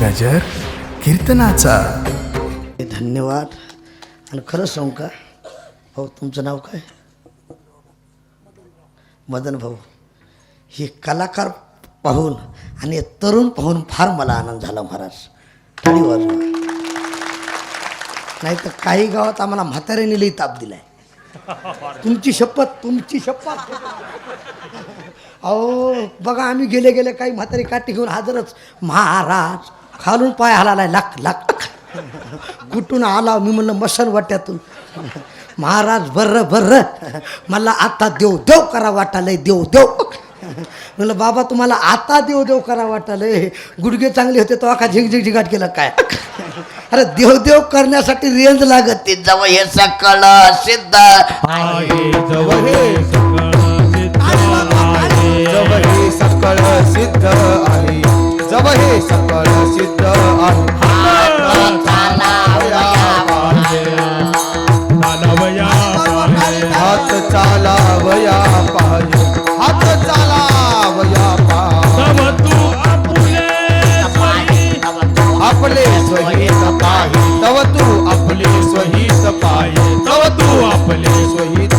गजर कीर्तनाचा. धन्यवाद. आणि खरं सांगू का? भाऊ तुमचं नाव काय? मदन भाऊ. हे कलाकार पाहून आणि हे तरुण पाहून फार मला आनंद झाला महाराज. टाळी वाजवा नाही तर काही गावात आम्हाला म्हाताऱ्याने लई ताप दिलाय. तुमची शपथ तुमची शपथ. अहो बघा आम्ही गेले गेले काही म्हातारी काठी घेऊन हजरच. महाराज खालून पाय हलालाय लाख लाख कुठून आला मी म्हणलं मसन वाट्यातून. महाराज बर्र बर्र मला आता देव देव करा वाटालय देव देव. म्हणलं बाबा तुम्हाला आता देव देव करा वाटालय. गुडघे चांगले होते तो आका झिग झिग झिगाट केलं काय? अरे देव देव करण्यासाठी रेंज लागत. ते जवळ हे सकळ सिद्ध. जव हे सकळ सिद्ध आहे. जब हे सकल सिद्ध आहे हात चालावया पाहिजे हात चालावया पाहिजे. आपले स्वहित पाहि तव तू आपले स्वहित पाय तव तू आपले स्वहित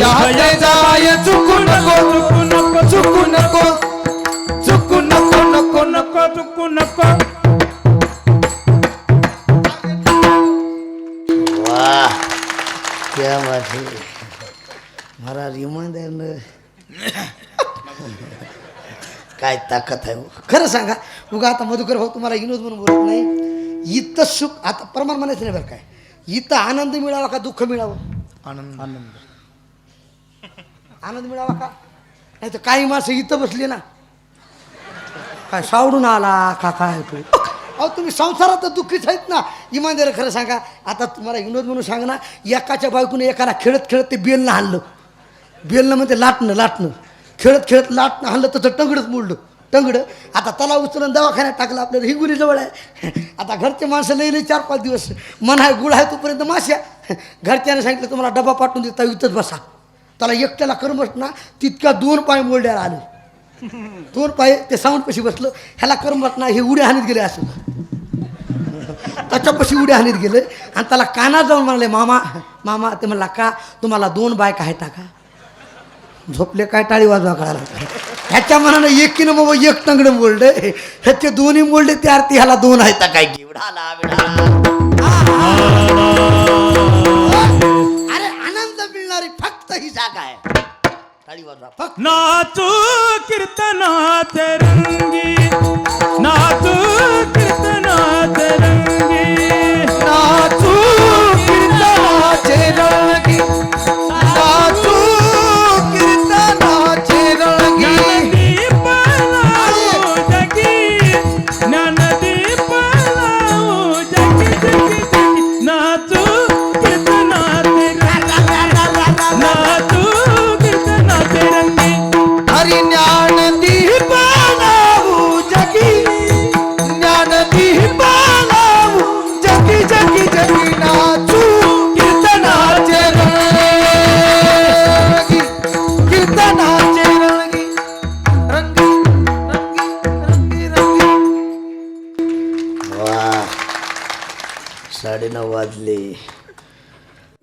जाय चुकू नको चुकू नको चुकू नको चुकू नको नको नको चुकू नको. वाह क्या बात है। महाराज इमानदारनं काय ताकद आहे हो. खरं सांगा उगा आता मधुकर भाऊ तुम्हाला विनोद म्हणून बोलत नाही. इथं सुख आता प्रमाण म्हणायचं नाही बरं काय. इथं आनंद मिळावा का दुःख मिळावं? आनंद. आनंद. आनंद मिळावा का? नाही तर काही माणसं इथं बसली ना. काय सावडून आला का काय? तू अहो तुम्ही संसारात तर दुःखीच आहेत ना. इमानदार खरं सांगा. आता तुम्हाला विनोद म्हणून सांग ना एकाच्या बायकोने एकाला खेळत खेळत ते बेलनं हाणलं. बेलनं म्हणजे लाटणं लाटणं. खेळत खेळत लाटणं हाणलं तर टंगडच मोडलं. टंगडं. आता तलाव उचलून दवाखान्यात टाकलं आपल्याला ही गुरी जवळ आहे. आता घरचे माणसं लई लई चार पाच दिवस. मन आहे गुळ आहे तोपर्यंत माश्या. घरच्याने सांगितलं तुम्हाला डबा पाठवून देता इथंच बसा. त्याला एकट्याला करमत ना तितक्या दोन पाय मोडल्याला आले. दोन पाय ते साऊंड पशी बसलं. ह्याला करमत ना हे उड्या हानीत गेले असं. त्याच्यापाशी उड्या हानीत गेले. आणि त्याला काना जाऊन म्हणाले मामा मामा ते म्हणला का तुम्हाला दोन बायका आहेत का? झोपले काय टाळी वाजवा कळाला ह्याच्या मनानं एकीनं बाबा एक तंगडं बोलडे ह्याचे दोन्ही बोलडे त्या आरती ह्याला दोन आहेत काय की विढाला विढाला का है ताली बजा नाचो कीर्तना तरंगी नाचो कीर्तना तरंगी साडेनऊ वाजले.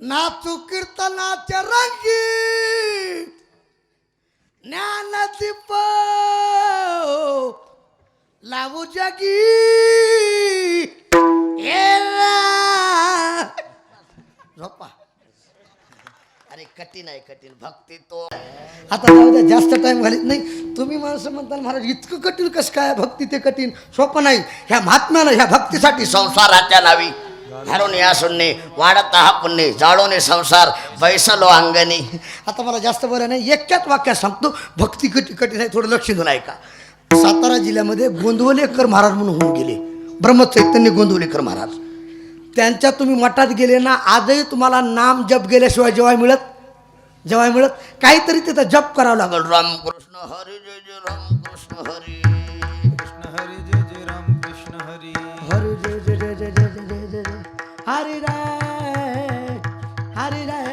नाचू कीर्तनाच्या रंगी. ज्ञानदीप लावू जगी. येरा. झोपा. अरे कठीण आहे कठीण. भक्ती तो. आता जाऊ द्या जास्त टाइम घालीत नाही. तुम्ही माणसं म्हणताल महाराज इतकं कठीण कसं काय भक्ती ते कठीण. सोपं नाही. ह्या महात्म्यानं ह्या भक्तीसाठी संसाराच्या नावी हरून या सुन्ने वाढत हा पुण्य जाळोने संसार बैसलो हो अंगणी. आता मला जास्त बरं नाही एक्याच वाक्यात सांगतो भक्ती कठी कठीण आहे थोडं लक्ष देऊन ऐका. सातारा जिल्ह्यामध्ये गोंदवलेकर महाराज म्हणून होऊन गेले. ब्रह्मचैतन्य गोंदवलेकर महाराज. त्यांच्या तुम्ही मठात गेले ना आजही तुम्हाला नाम जप गेल्याशिवाय जेव्हा मिळत जेव्हा मिळत काहीतरी तिथं जप करावं लागल. रामकृष्ण हरी जय जय रामकृष्ण हरी हरी. हरे राय हरे राय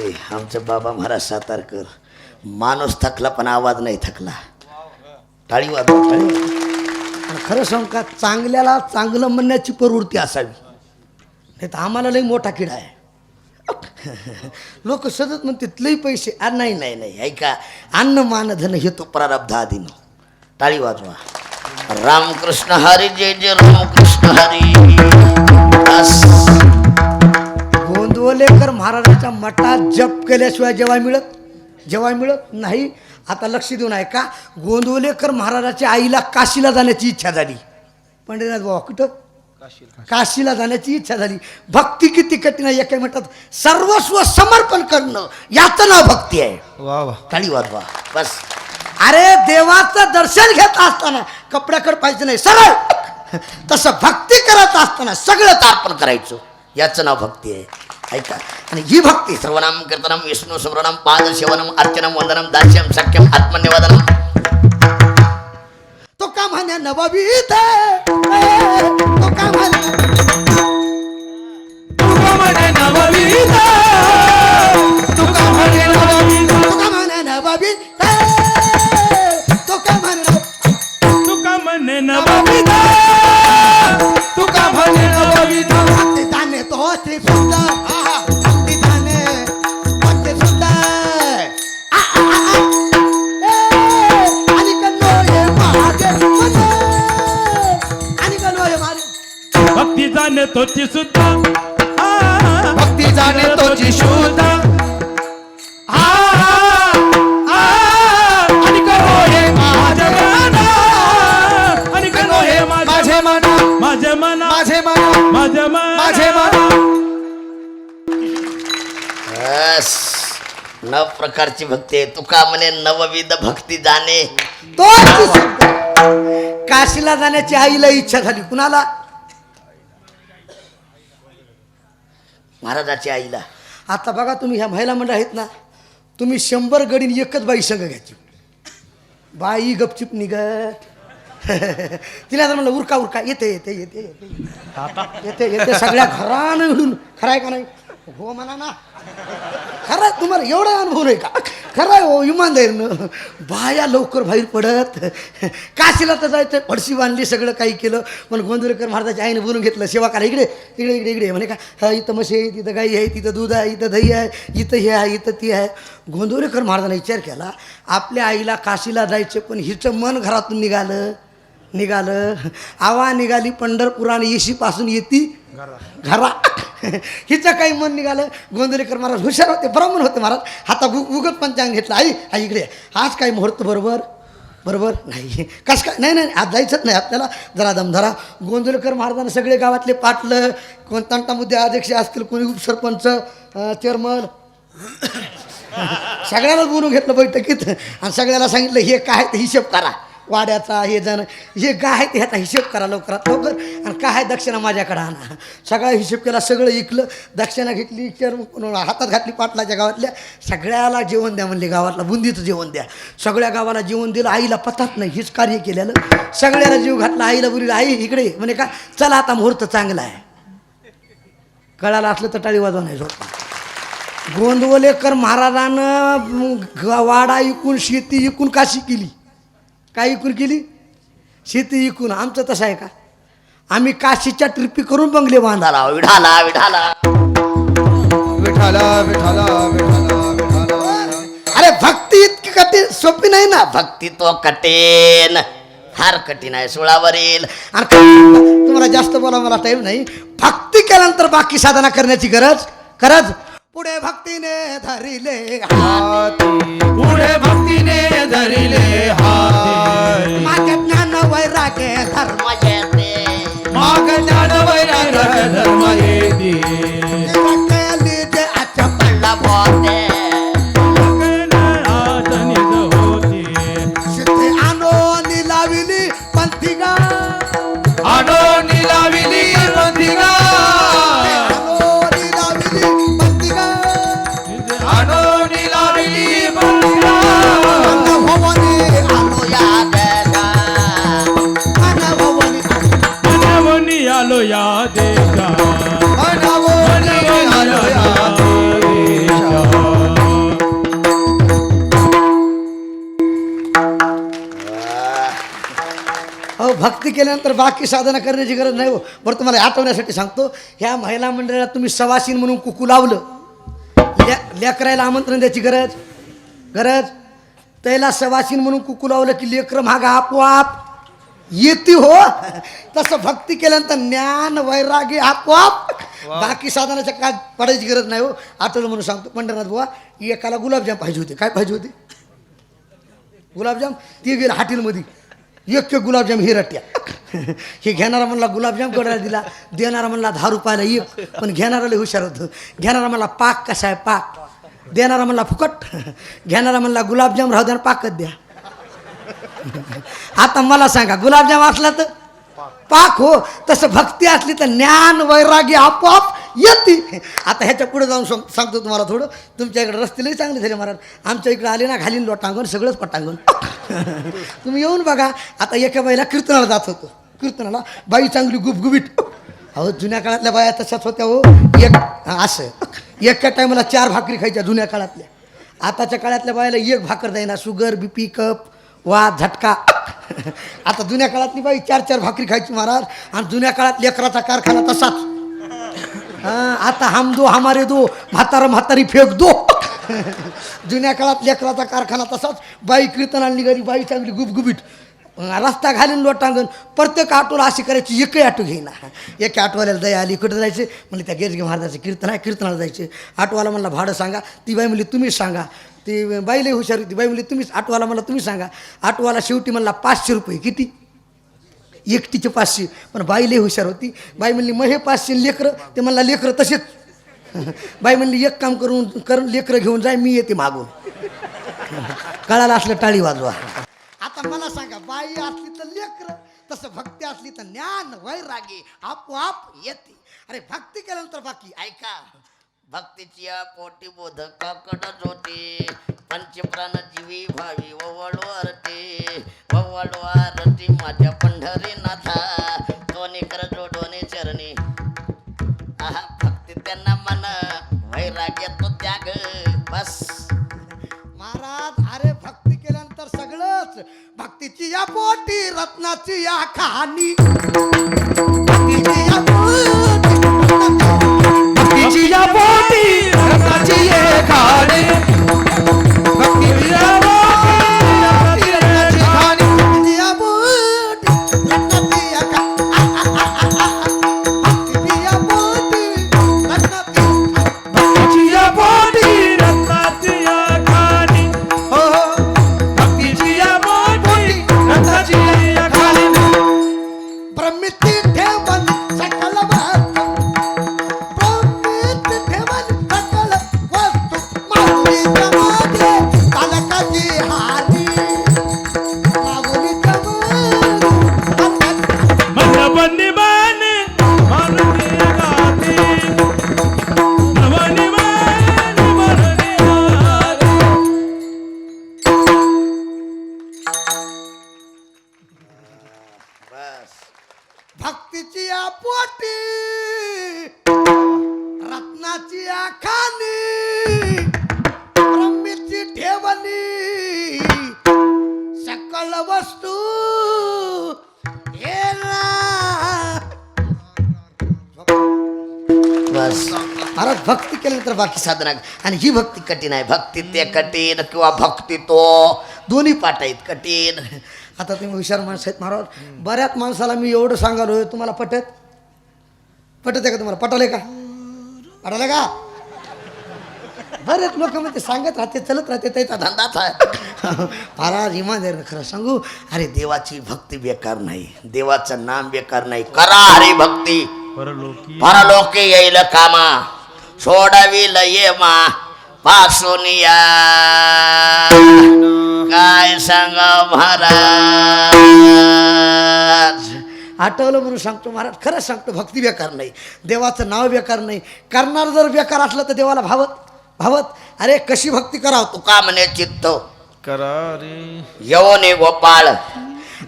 क्या आहे बाबा महाराज सातारकर माणूस थकला पण आवाज नाही थकला. टाळी वाजवा खरं सांग का चांगल्याला चांगलं म्हणण्याची प्रवृत्ती असावी. नाही तर आम्हाला लई मोठा किडा आहे. लोक सतत म्हणतात लई पैसे. आ नाही नाही नाही. ऐका अन्न मानधन हे तो प्रारब्ध आधीन टाळी वाजवा. रामकृष्ण हरी जय जय रामकृष्ण हरी. बस. गोंदवलेकर महाराजाच्या मठात जप केल्याशिवाय जेव्हा मिळत जेव्हा मिळत नाही. आता लक्ष देऊन ऐका गोंदवलेकर महाराजाच्या आईला काशीला जाण्याची इच्छा झाली. पंढरीनाथ बाबा कुठं? काशीला जाण्याची इच्छा झाली. भक्ती किती कठीण आहे एका म्हणतात सर्वस्व समर्पण करणं याचं नाव भक्ती आहे. वा वा. टाळी वाजवा. बस. अरे देवाचं दर्शन घेत असताना कपड्याकडे पाहिजे नाही सरळ. तसं भक्ती करत असताना सगळं अर्पण करायचं. याचं नाव भक्ती आहे. ऐका आणि ही भक्ती सर्वनाम कीर्तनम विष्णू सुब्रनम पाद शिवनम अर्चनम वंदनम दास्यम सख्यम आत्मनिवेदनम तो का म्हणे नववीत तो का म्हणे तुका म्हणे नववीत तो का म्हणे नववीत तो का म्हणे नववीत जाणे तोची सुद्धा. भक्ती जाणे तोची सुद्धा. नव प्रकारची भक्ती आहे. तुका म्हणे नवविध भक्ती जाणे. तो काशीला जाण्याची आईला इच्छा झाली. कुणाला? महाराजाच्या आईला. आता बघा तुम्ही ह्या महिला मंडळ आहेत ना तुम्ही शंभर गडीन एकच बाई संघ घ्यायची. बाई गपचिप निघत. तिला तर म्हणलं उरका उरका येते येते येते येते. येते येते सगळ्या घरानं मिळून. खरं आहे का नाही? हो म्हणा ना. खरं आहे, तुम्हाला एवढा अनुभव नाही का? खरं आहे हो इमानदारीनं. बाया लवकर बाहेर पडत. काशीला तर जायचं पडशी बांधली सगळं काही केलं. पण गोंधळकर महाराजाच्या आईने बोलून घेतलं सेवा करा इकडे इकडे इकडे इकडे. म्हणे का हा इथं म्हशी आहे तिथं गाई आहे तिथं दूध आहे इथं दही आहे इथं हे आहे इथं ती आहे. गोंधळकर महाराजांना विचार केला आपल्या आईला काशीला जायचं पण हिचं मन घरातून निघालं. निघालं. आवा निघाली पंढरपुराण येशीपासून येती. घरा. हिचं काही मन निघालं. गोंदलेकर महाराज हुशार होते ब्राह्मण होते महाराज. हाता गु उगत पंचांग घेतलं. आई आई इकडे आज काय मुहूर्त बरोबर? बरोबर? नाही. कस काय? नाही नाही आज जायचंच नाही आपल्याला. जरा दमधरा धरा. गोंधळकर महाराजांना सगळे गावातले पाटलं कोण तंटामुद्दे अध्यक्ष असतील कोणी उपसरपंच चेअरमन. सगळ्याला बोलून घेतलं बैठकीत. आणि सगळ्याला सांगितलं हे काय ते हिशेब करा. वाड्याचा हे जण हे काय आहे ह्याचा हिशेब करा लवकरात लवकर. आणि काय दक्षिणा माझ्याकडे आणा. सगळा हिशेब केला सगळं इकलं. दक्षिणा घेतली चेअर हातात घातली पाटलाच्या गावातल्या. सगळ्याला जेवण द्या म्हणले गावातला. बुंदीचं जेवण द्या. सगळ्या गावाला जेवण दिलं आईला पतात नाही हेच कार्य केलेलं. सगळ्याला जीव घातला आईला बोलली आई इकडे म्हणे का? चला आता मुहूर्त चांगला आहे. कळाला असलं तर टाळी वाजवा नाही झोपा गोंदवलेकर महाराजानं ग- वाडा इकून शेती इकून काशी केली. काय इकून केली? शेती इकून आमचं तसं आहे का? आम्ही काशीच्या ट्रिपी करून बंगले बांधा झाला विढाला विढाला विठाला विठाला विठाला विठाला. अरे भक्ती इतकी कठीण सोपी नाही ना? भक्ती तो कठीण. फार कठीण आहे सुळावरील. आणि काय- तुम्हाला जास्त बोला मला टाईम नाही. भक्ती केल्यानंतर बाकी साधना करण्याची गरज? गरज पुढे भक्तीने धरिले हाती. पुढे भक्तीने धरिले भक्ती केल्यानंतर बाकी साधना करण्याची गरज नाही हो. बरं तुम्हाला आठवण्यासाठी सांगतो ह्या महिला मंडळाला तुम्ही सवासीन म्हणून कुकू लावलं. ले लेकरायला आमंत्रण द्यायची गरज गरज. त्याला सवासीन म्हणून कुकू लावलं की लेकरं मागा आपोआप येते हो. तसं भक्ती केल्यानंतर ज्ञान वैरागी आपोआप बाकी साधनाच्या काय पडायची गरज नाही हो. आठवलं म्हणून सांगतो. पंढरनाथ बुवा एकाला गुलाबजाम पाहिजे होते. काय पाहिजे होते? गुलाबजाम? ती गेलं हॉटेलमध्ये. एक गुलाबजाम ही रट्या. हे घेणारा म्हणला गुलाबजाम करायला दिला. देणारा म्हणला दहा रुपयाला एक. पण घेणारा लय हुशार होतं. घेणारा म्हणला पाक कसा आहे पाक. देणारा म्हणला फुकट. घेणारा म्हणला गुलाबजाम राहू द्या पाकच द्या. आता मला सांगा गुलाबजाम असला तर? पाक. हो. तसं भक्ती असली तर ज्ञान वैरागी आपोआप येते. आता ह्याच्या पुढे जाऊन सांग- सांगतो तुम्हाला थोडं. तुमच्या इकडे रस्तेलाही चांगले झाले महाराज. आमच्या इकडे आले ना घालीन लोटांगण सगळंच पटांगण. तुम्ही येऊन बघा. आता एका बाईला कीर्तनाला जात होतो. कीर्तनाला बाई चांगली गुबगुबीट अहो जुन्या काळातल्या बाया तशाच होत्या हो. एक असं. एका टायमाला चार भाकरी खायच्या जुन्या काळातल्या. आताच्या काळातल्या बायाला एक भाकर द्यायना शुगर बीपी कप वा झटका. आता जुन्या काळातली बाई चार चार भाकरी खायची महाराज. आणि जुन्या काळात लेकराचा कारखाना तसाच. आता हम दो हमारे दो म्हातारा म्हातारी फेक दो. जुन्या काळात लेकराचा कारखाना तसाच बाई कीर्तनाला निघाली बाई चांगली गुबगुबीट रस्ता घालून लोटांगण प्रत्येक ऑटोला अशी करायची एकही ऑटो घेईना. एका ऑटोवाल्याला दया आली कुठं जायचे म्हणजे त्या गेजगे महाराजाचं कीर्तन आहे कीर्तनाला जायचे. ऑटोवाला म्हणला भाडं सांगा. ती बाई म्हणली तुम्हीच सांगा. ती बाईलाही हुशार होती. बाई म्हणली तुम्हीच ऑटोवाला म्हणला तुम्ही सांगा. ऑटोवाला शेवटी म्हणला पाचशे रुपये किती? एकटीचे पाचशे. पण बाई लई हुशार होती. बाई म्हणली मग हे पाचशे लेकरं? ते म्हणला लेकरं तसेच. बाई म्हणली एक काम करून कर लेकरं घेऊन जाय मी येते मागून. कळालं असलं टाळी वाजवा. आता मला सांगा बाई असली तर लेकरं तसं भक्ती असली तर ज्ञान वैरागी आपोआप येते. अरे भक्ती केल्यानंतर बाकी ऐका. भक्तीची या पोटी बोधकाकडच होते पंचप्राण जीवी भावी ववळू आरते. ववळू आरती माझ्या पंढरी नाथा. दोन्ही कर जोडोने चरणी. आहा भक्ती त्यांना मन. वैराग्य तो त्याग. बस. महाराज अरे भक्ती केल्यानंतर सगळंच. भक्तीची या पोटी रत्नाची या कहाणी. भक्तीची या पोटी, ಬಂದಿ बाकी साधना. आणि ही भक्ती कठीण आहे. भक्ती ते कठीण किंवा भक्ती तो. दोन्ही पाठ आहेत कठीण. आता तुम्ही हुशार माणसं आहेत महाराज. बऱ्याच माणसाला मी एवढं सांगालो तुम्हाला पटत? पटत आहे का तुम्हाला? पटले का? पटले का? बरेच लोक म्हणजे सांगत राहते चलत राहते त्याचा धंदाच आहे महाराज इमानदार खरं सांगू अरे देवाची भक्ती बेकार नाही. देवाचं नाम बेकार नाही. करा हरी भक्ती. परलोकी. परलोके येईल कामा. सोडावी ये मा पासून या काय सांगा महाराज? आठवलं म्हणून सांगतो महाराज खरंच सांगतो भक्ती बेकार नाही देवाचं नाव बेकार नाही करणार जर बेकार असलं तर देवाला भावत भावत अरे कशी भक्ती करावं तू? तुका म्हणे चित्त? करा रे. यवने गोपाळ.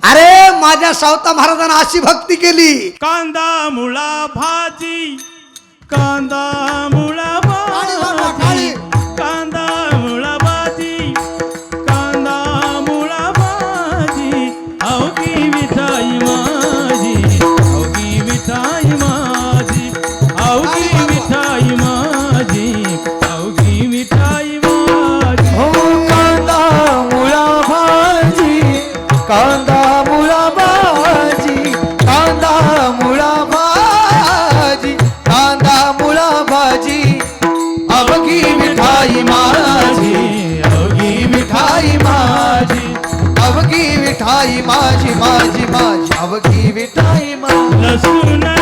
अरे माझ्या सावता महाराजांना अशी भक्ती केली. कांदा मुळा भाजी कांदा मिठाई माझी माझी माझी अवघी मिठाई माझी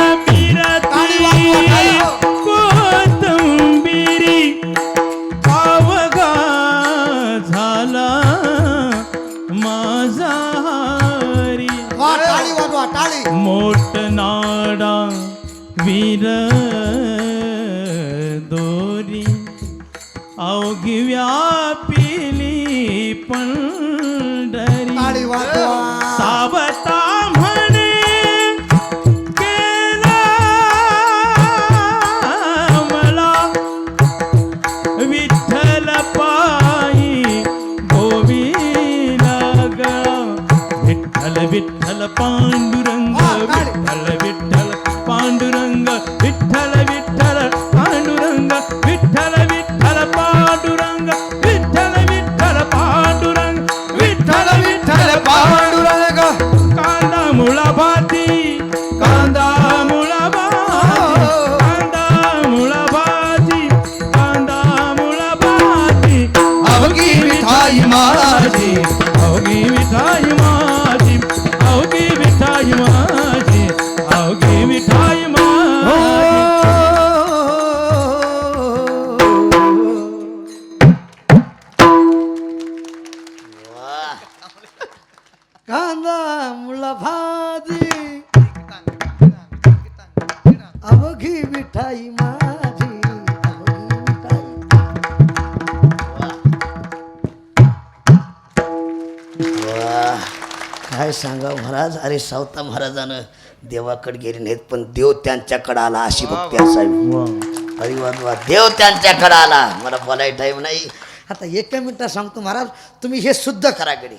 ಹೋಗಿ ವಿಠಾಯಿ ಮಾಡಿ अरे सावता महाराजानं देवाकडे गेले नाहीत पण देव त्यांच्याकडे आला अशी भक्ती असावी. हरिवाद वा देव त्यांच्याकडे आला. मला बोलाय टाईम नाही. आता एक मिनिटात सांगतो महाराज तुम्ही हे शुद्ध करा गडी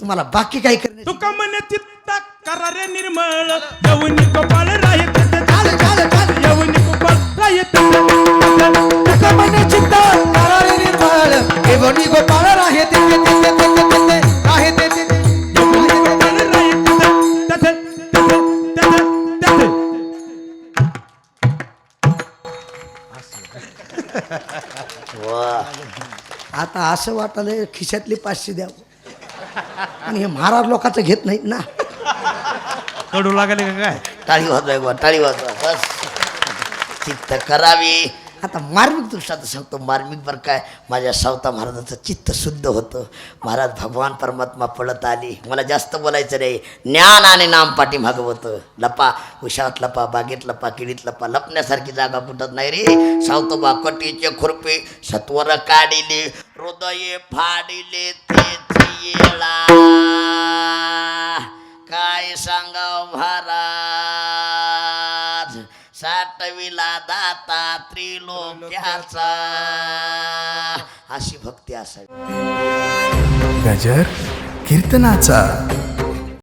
तुम्हाला बाकी काही करणे तुका म्हणे तित्ता करा रे निर्मळ? चाल. तुका म्हणे चित्ता करा रे निर्मळ. यवनी वा आता असं वाटायला खिशातली पाचशे द्यावं आणि हे महाराज लोकांचं घेत नाहीत ना. कडू लागले का काय? टाळी वाजवाय गो टाळी वाजवा बस. चित्त करावी. आता मार्मिक दृष्टांत सांगतो. मार्मिक बरं काय माझ्या सावता महाराजाचं चित्त शुद्ध होतं. महाराज भगवान परमात्मा पळत आली. मला जास्त बोलायचं नाही. ज्ञान आणि नाम पाठी मागवतं लपा उशात लपा बागेत लपा किडीत लपा लपण्यासारखी जागा कुठत नाही रे. सावतोबा कटीचे खुरपे सत्वर काढिले हृदय फाडिले येळा. काय सांगाव महाराज? साठविला दाता त्रिलोक्याचा. अशी भक्ती असावी. गजर कीर्तनाचा.